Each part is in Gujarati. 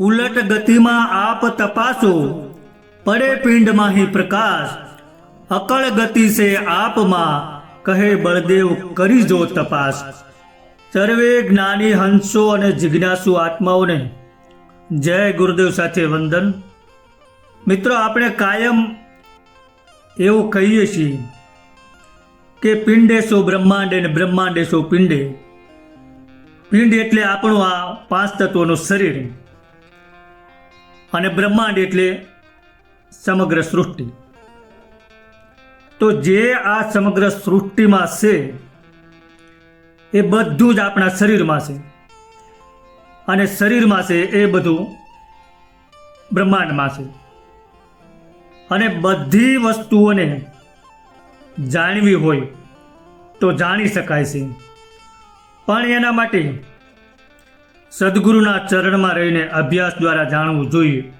ઉલટ ગતિમાં આપ તપાસો. પડે પિંડમાં પ્રકાશ. અકળ ગતિ સે આપમાં. કહે બળદેવ, કરી જો તપાસ. સર્વે જ્ઞાની હંસો અને જિજ્ઞાસુ આત્માઓને જય ગુરુદેવ સાથે વંદન. મિત્રો, આપણે કાયમ એવું કહીએ છીએ કે પિંડેશો બ્રહ્માંડે ને બ્રહ્માંડેશો પિંડે. પિંડ એટલે આપણું આ પાંચ તત્વોનું શરીર. અને બ્રહ્માંડ એટલે સમગ્ર સૃષ્ટિ. તો જે આ સમગ્ર સૃષ્ટિમાં છે, એ બધું જ આપણા શરીરમાં છે. અને શરીરમાં છે એ બધું બ્રહ્માંડમાં છે. અને બધી વસ્તુઓને જાણવી હોય તો જાણી શકાય છે. પણ એના માટે સદગુરુના ચરણમાં રહીને અભ્યાસ દ્વારા જાણવું જોઈએ.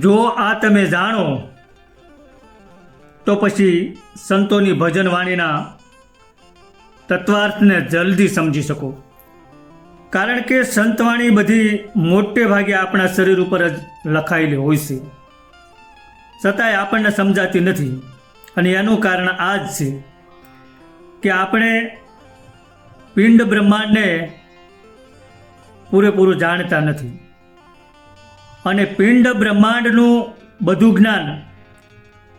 જો આ તમે જાણો, તો પછી સંતોની ભજન તત્વાર્થને જલ્દી સમજી શકો. કારણ કે સંતવાણી બધી મોટે ભાગે આપણા શરીર ઉપર જ લખાયેલી હોય છે. છતાંય આપણને સમજાતી નથી. અને એનું કારણ આ જ છે કે આપણે પિંડ બ્રહ્માંડને પૂરેપૂરું જાણતા નથી. અને પિંડ બ્રહ્માંડનું બધું જ્ઞાન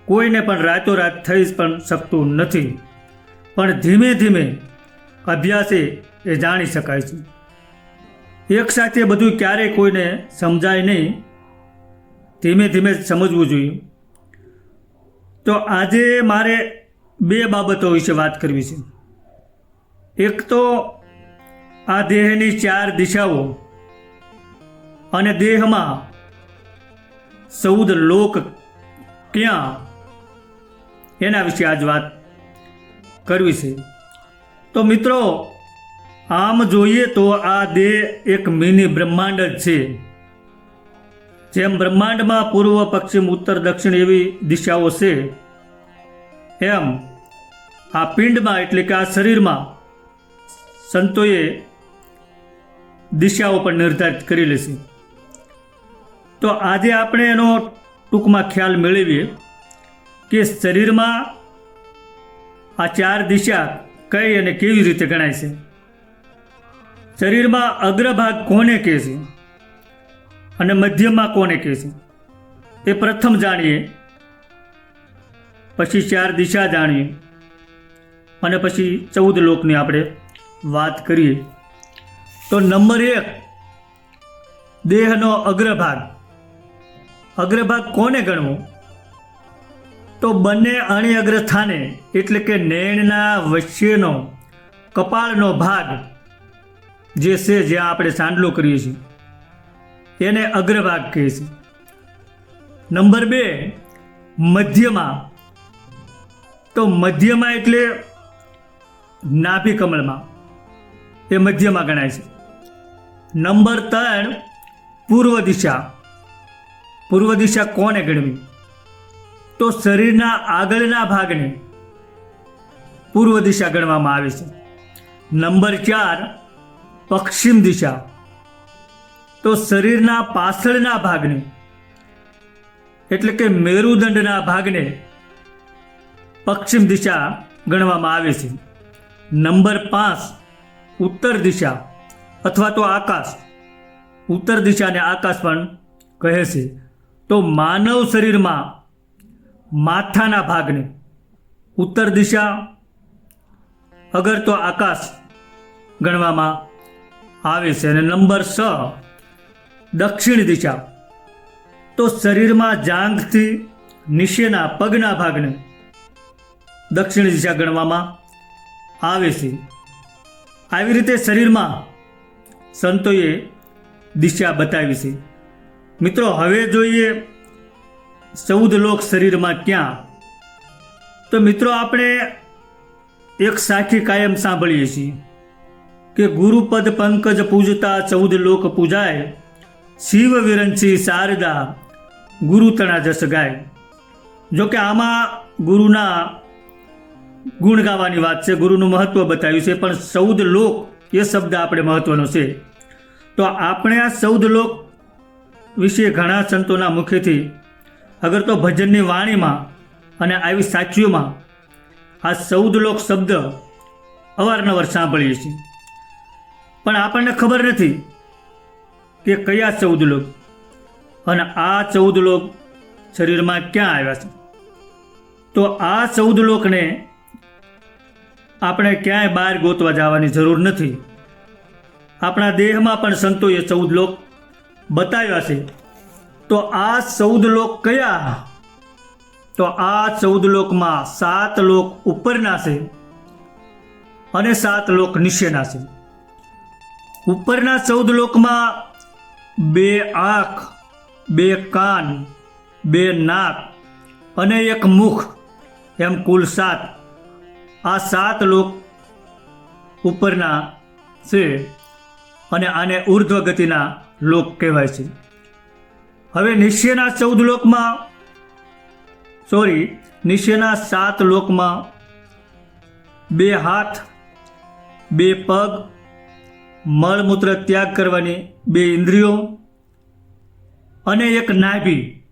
કોઈને પણ રાતોરાત થઈ પણ શકતું નથી. પણ ધીમે ધીમે અભ્યાસે એ જાણી શકાય છે. એક સાથે બધું ક્યારેય કોઈને સમજાય નહીં. ધીમે ધીમે સમજવું જોઈએ. તો આજે મારે બે બાબતો વિશે વાત કરવી છે. એક તો આ દેહની ચાર દિશાઓ અને દેહમાં ચૌદ લોક ક્યાં? એના વિશે આજ વાત કરવી છે. તો મિત્રો, આમ જોઈએ તો આ દેહ એક મિની બ્રહ્માંડ જ છે. જેમ બ્રહ્માંડમાં પૂર્વ, પશ્ચિમ, ઉત્તર, દક્ષિણ એવી દિશાઓ છે, એમ આ પિંડમાં એટલે કે આ શરીરમાં સંતોએ દિશાઓ પણ નિર્ધારિત કરેલી છે તો આજે આપણે એનો ટૂંકમાં ખ્યાલ મેળવીએ કે શરીરમાં આ ચાર દિશા કઈ અને કેવી રીતે ગણાય છે. શરીરમાં અગ્રભાગ કોને કહે છે અને મધ્યમાં કોને કહે છે એ પ્રથમ જાણીએ, પછી ચાર દિશા જાણીએ અને પછી ચૌદ લોકની આપણે વાત કરીએ. તો નંબર એક, દેહનો અગ્રભાગ. અગ્રભાગ કોને ગણવો? તો બંને અણી અગ્ર સ્થાને એટલે કે નેણના વચ્ચેનો કપાળનો ભાગ જે છે જ્યાં આપણે સાંડલો કરીએ છીએ, એને અગ્રભાગ કહે છે. નંબર બે, મધ્યમાં. તો મધ્યમાં એટલે નાભી કમળમાં એ મધ્યમાં ગણાય છે. નંબર ત્રણ, પૂર્વ દિશા. પૂર્વ દિશા કોને ગણવી તો શરીરના આગળના ભાગને પૂર્વ દિશા ગણવામાં આવે છે. નંબર ચાર, પશ્ચિમ દિશા. તો શરીરના પાછળના ભાગને, એટલે કે મેરુદંડના ભાગને પશ્ચિમ દિશા ગણવામાં આવે છે. નંબર પાંચ, ઉત્તર દિશા. અથવા તો આકાશ. ઉત્તર દિશાને આકાશ પણ કહે છે. તો માનવ શરીરમાં માથાના ભાગને ઉત્તર દિશા, અગર તો આકાશ ગણવામાં આવે છે. અને નંબર છ, દક્ષિણ દિશા. તો શરીરમાં જાંઘથી નીચેના પગના ભાગને દક્ષિણ દિશા ગણવામાં આવે છે. આવી રીતે શરીરમાં સંતોએ દિશા બતાવી છે. મિત્રો, હવે જોઈએ ચૌદ લોક શરીરમાં ક્યાં? તો મિત્રો, આપણે એક સાખી કાયમ સાંભળીએ છીએ કે ગુરુપદ પંકજ પૂજતા ચૌદ લોક પૂજાય, શિવ વિરંચી શારદા ગુરુ તણા જસ ગાય. જો કે આમાં ગુરુના ગુણ ગાવાની વાત છે, ગુરુનું મહત્વ બતાવ્યું છે, પણ ચૌદ લોક એ શબ્દ આપણે મહત્વનો છે. તો આપણે આ ચૌદ લોક વિશે ઘણા સંતોના મુખેથી, અગર તો ભજનની વાણીમાં અને આવી સાચીઓમાં આ ચૌદ લોક શબ્દ અવારનવાર સાંભળીએ છીએ. પણ આપણને ખબર નથી કે કયા ચૌદ લોક અને આ ચૌદ લોક શરીરમાં ક્યાં આવ્યા છે. તો આ ચૌદ લોકને આપણે ક્યાંય બહાર ગોતવા જવાની જરૂર નથી. આપણા દેહમાં પણ સંતોએ ચૌદ લોક બતાવ્યા છે. તો આ ચૌદ લોક કયા? તો આ ચૌદ લોકમાં સાત લોક ઉપરના છે અને સાત લોક નીચેના છે. ઉપરના ચૌદ લોકમાં બે આંખ, બે કાન, બે નાક અને એક મુખ, એમ કુલ સાત. આ સાત લોક ઉપરના છે અને આને ઉર્ધ્વ ગતિના લોક કહેવાય છે. હવે નીચેના ચૌદ લોકમાં સોરી નીચેના સાત લોકમાં બે હાથ, બે પગ, મળમૂત્ર ત્યાગ કરવાની બે ઇન્દ્રિયો અને એક નાભી.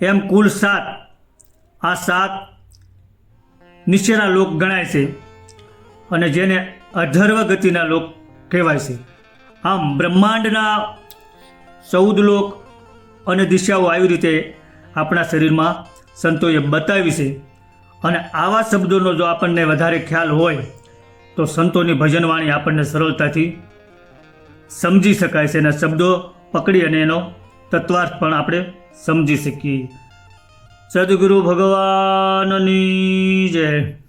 એમ કુલ સાત. આ સાત નીચેના લોક ગણાય છે અને જેને અધર્વ ગતિના લોક કહેવાય છે. આમ બ્રહ્માંડના ચૌદ લોક અને દિશાઓ આવી રીતે આપણા શરીરમાં સંતોએ બતાવી છે. અને આવા શબ્દોનો જો આપણને વધારે ખ્યાલ હોય, તો સંતોની ભજનવાણી આપણને સરળતાથી સમજી શકાય છે અને શબ્દો પકડી અને એનો તત્વાર્થ પણ આપણે સમજી શકીએ. સદગુરુ ભગવાનની જય.